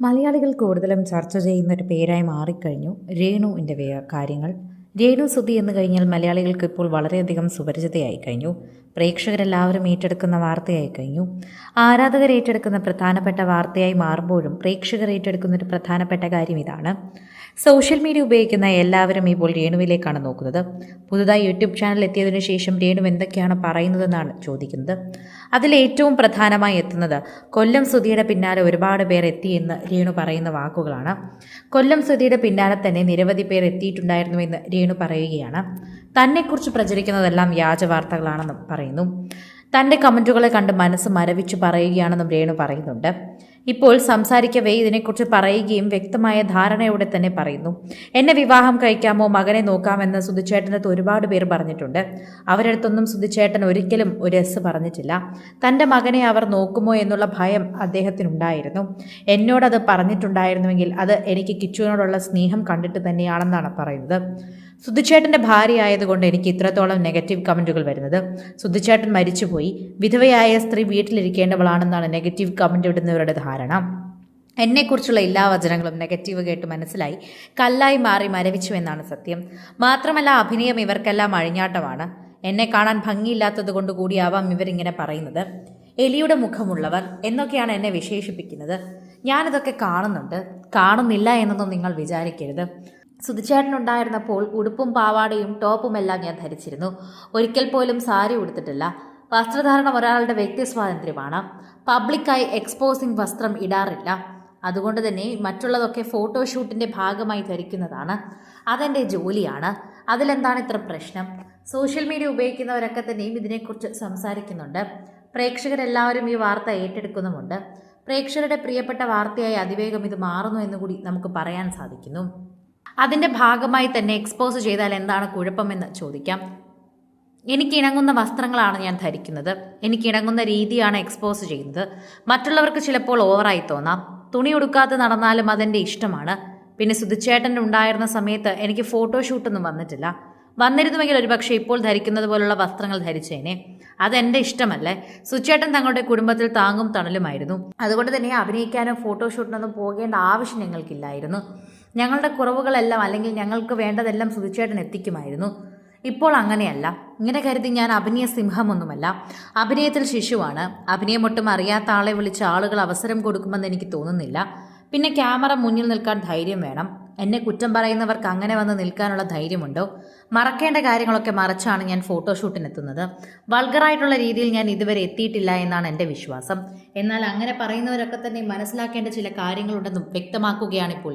മലയാളികൾ കൂടുതലും ചർച്ച ചെയ്യുന്ന ഒരു പേരായി മാറിക്കഴിഞ്ഞു. രേണുവിന്റെ കാര്യങ്ങൾ. രേണു സുധി എന്ന് കഴിഞ്ഞാൽ മലയാളികൾക്ക് ഇപ്പോൾ വളരെയധികം സുപരിചിതയായി കഴിഞ്ഞു. പ്രേക്ഷകരെല്ലാവരും ഏറ്റെടുക്കുന്ന വാർത്തയായി കഴിഞ്ഞു. ആരാധകർ ഏറ്റെടുക്കുന്ന പ്രധാനപ്പെട്ട വാർത്തയായി മാറുമ്പോഴും പ്രേക്ഷകർ ഏറ്റെടുക്കുന്ന ഒരു പ്രധാനപ്പെട്ട കാര്യം ഇതാണ്. സോഷ്യൽ മീഡിയ ഉപയോഗിക്കുന്ന എല്ലാവരും ഇപ്പോൾ രേണുവിലേക്കാണ് നോക്കുന്നത്. പുതുതായി യൂട്യൂബ് ചാനൽ എത്തിയതിനു ശേഷം രേണു എന്തൊക്കെയാണ് പറയുന്നതെന്നാണ് ചോദിക്കുന്നത്. അതിൽ ഏറ്റവും പ്രധാനമായി എത്തുന്നത് കൊല്ലം സുധിയുടെ പിന്നാലെ ഒരുപാട് പേർ എത്തി എത്തിയെന്ന് രേണു പറയുന്ന വാക്കുകളാണ്. കൊല്ലം സുധിയുടെ പിന്നാലെ തന്നെ നിരവധി പേർ എത്തിയിട്ടുണ്ടായിരുന്നുവെന്ന് രേണു പറയുകയാണ്. തന്നെക്കുറിച്ച് പ്രചരിക്കുന്നതെല്ലാം വ്യാജ വാർത്തകളാണെന്നും പറയുന്നു. തന്റെ കമന്റുകളെ കണ്ട് മനസ്സ് മരവിച്ച് പറയുകയാണെന്നും രേണു പറയുന്നുണ്ട്. ഇപ്പോൾ സംസാരിക്കവേ ഇതിനെക്കുറിച്ച് പറയുകയും വ്യക്തമായ ധാരണയോടെ തന്നെ പറയുന്നു. എന്നെ വിവാഹം കഴിക്കാമോ? മകനെ നോക്കാമെന്ന് സുധിച്ചേട്ടന്റെ അടുത്ത് ഒരുപാട് പേർ പറഞ്ഞിട്ടുണ്ട്. അവരടുത്തൊന്നും സുധിച്ചേട്ടൻ ഒരിക്കലും ഒരു എസ് പറഞ്ഞിട്ടില്ല. തന്റെ മകനെ അവർ നോക്കുമോ എന്നുള്ള ഭയം അദ്ദേഹത്തിനുണ്ടായിരുന്നു. എന്നോടത് പറഞ്ഞിട്ടുണ്ടായിരുന്നുവെങ്കിൽ അത് എനിക്ക് കിച്ചുവിനോടുള്ള സ്നേഹം കണ്ടിട്ട് തന്നെയാണെന്നാണ് പറയുന്നത്. സുധിച്ചേട്ടന്റെ ഭാര്യയായതുകൊണ്ട് എനിക്ക് ഇത്രത്തോളം നെഗറ്റീവ് കമന്റുകൾ വരുന്നത്. സുധിച്ചേട്ടൻ മരിച്ചുപോയി. വിധവയായ സ്ത്രീ വീട്ടിലിരിക്കേണ്ടവളാണെന്നാണ് നെഗറ്റീവ് കമന്റ് ഇടുന്നവരുടെ ധാരണ. എന്നെക്കുറിച്ചുള്ള എല്ലാ വചനങ്ങളും നെഗറ്റീവ് കേട്ട് മനസ്സിലായി. കല്ലായി മാറി മരവിച്ചു എന്നാണ് സത്യം. മാത്രമല്ല അഭിനയം ഇവർക്കെല്ലാം അഴിഞ്ഞാട്ടമാണ്. എന്നെ കാണാൻ ഭംഗിയില്ലാത്തത് കൊണ്ട് കൂടിയാവാം ഇവരിങ്ങനെ പറയുന്നത്. എലിയുടെ മുഖമുള്ളവർ എന്നൊക്കെയാണ് എന്നെ വിശേഷിപ്പിക്കുന്നത്. ഞാനിതൊക്കെ കാണുന്നുണ്ട്. കാണുന്നില്ല എന്നൊന്നും നിങ്ങൾ വിചാരിക്കരുത്. സുധിച്ചേട്ടനുണ്ടായിരുന്നപ്പോൾ ഉടുപ്പും പാവാടയും ടോപ്പും എല്ലാം ഞാൻ ധരിച്ചിരുന്നു. ഒരിക്കൽ പോലും സാരി ഉടുത്തിട്ടില്ല. വസ്ത്രധാരണം ഒരാളുടെ വ്യക്തി സ്വാതന്ത്ര്യമാണ്. പബ്ലിക്കായി എക്സ്പോസിംഗ് വസ്ത്രം ഇടാറില്ല. അതുകൊണ്ട് തന്നെ മറ്റുള്ളതൊക്കെ ഫോട്ടോഷൂട്ടിന്റെ ഭാഗമായി ധരിക്കുന്നതാണ് അതെന്റെ ജോലിയാണ്. അതിലെന്താണ് ഇത്ര പ്രശ്നം? സോഷ്യൽ മീഡിയ ഉപയോഗിക്കുന്നവരൊക്കെ തന്നെയും ഇതിനെക്കുറിച്ച് സംസാരിക്കുന്നുണ്ട്. പ്രേക്ഷകരെല്ലാവരും ഈ വാർത്ത ഏറ്റെടുക്കുന്നുമുണ്ട്. പ്രേക്ഷകരുടെ പ്രിയപ്പെട്ട വാർത്തയായി അതിവേഗം ഇത് മാറുന്നു എന്നുകൂടി നമുക്ക് പറയാൻ സാധിക്കുന്നു. അതിന്റെ ഭാഗമായി തന്നെ എക്സ്പോസ് ചെയ്താൽ എന്താണ് കുഴപ്പമെന്ന് ചോദിക്കാം. എനിക്ക് ഇണങ്ങുന്ന വസ്ത്രങ്ങളാണ് ഞാൻ ധരിക്കുന്നത്. എനിക്ക് ഇണങ്ങുന്ന രീതിയാണ് എക്സ്പോസ് ചെയ്യുന്നത്. മറ്റുള്ളവർക്ക് ചിലപ്പോൾ ഓവറായി തോന്നാം. തുണി ഉടുക്കാതെ നടന്നാലും അതെന്റെ ഇഷ്ടമാണ്. പിന്നെ സുധിച്ചേട്ടന്റെ ഉണ്ടായിരുന്ന സമയത്ത് എനിക്ക് ഫോട്ടോഷൂട്ടൊന്നും വന്നിട്ടില്ല. വന്നിരുന്നുവെങ്കിൽ ഒരുപക്ഷെ ഇപ്പോൾ ധരിക്കുന്നത് പോലുള്ള വസ്ത്രങ്ങൾ ധരിച്ചേനെ. അതെന്റെ ഇഷ്ടമല്ലേ? സുച്ചേട്ടൻ തങ്ങളുടെ കുടുംബത്തിൽ താങ്ങും തണലുമായിരുന്നു. അതുകൊണ്ട് തന്നെ അഭിനയിക്കാനോ ഫോട്ടോഷൂട്ടിനൊന്നും പോകേണ്ട ആവശ്യം ഞങ്ങൾക്കില്ലായിരുന്നു ഞങ്ങളുടെ കുറവുകളെല്ലാം അല്ലെങ്കിൽ ഞങ്ങൾക്ക് വേണ്ടതെല്ലാം സുധിച്ചേട്ടൻ എത്തിക്കുമായിരുന്നു. ഇപ്പോൾ അങ്ങനെയല്ല. ഇങ്ങനെ കരുതി ഞാൻ അഭിനയ സിംഹമൊന്നുമല്ല. അഭിനയത്തിൽ ശിശുവാണ്. അഭിനയം ഒട്ടും അറിയാത്ത ആളെ വിളിച്ച് ആളുകൾ അവസരം കൊടുക്കുമെന്ന് എനിക്ക് തോന്നുന്നില്ല. പിന്നെ ക്യാമറ മുന്നിൽ നിൽക്കാൻ ധൈര്യം വേണം. എന്നെ കുറ്റം പറയുന്നവർക്ക് അങ്ങനെ വന്ന് നിൽക്കാനുള്ള ധൈര്യമുണ്ടോ? മറക്കേണ്ട കാര്യങ്ങളൊക്കെ മറച്ചാണ് ഞാൻ ഫോട്ടോഷൂട്ടിനെത്തുന്നത്. വൾഗറായിട്ടുള്ള രീതിയിൽ ഞാൻ ഇതുവരെ എത്തിയിട്ടില്ല എന്നാണ് എന്റെ വിശ്വാസം. എന്നാൽ അങ്ങനെ പറയുന്നവരൊക്കെ തന്നെ മനസ്സിലാക്കേണ്ട ചില കാര്യങ്ങളുണ്ടെന്നും വ്യക്തമാക്കുകയാണ് ഇപ്പോൾ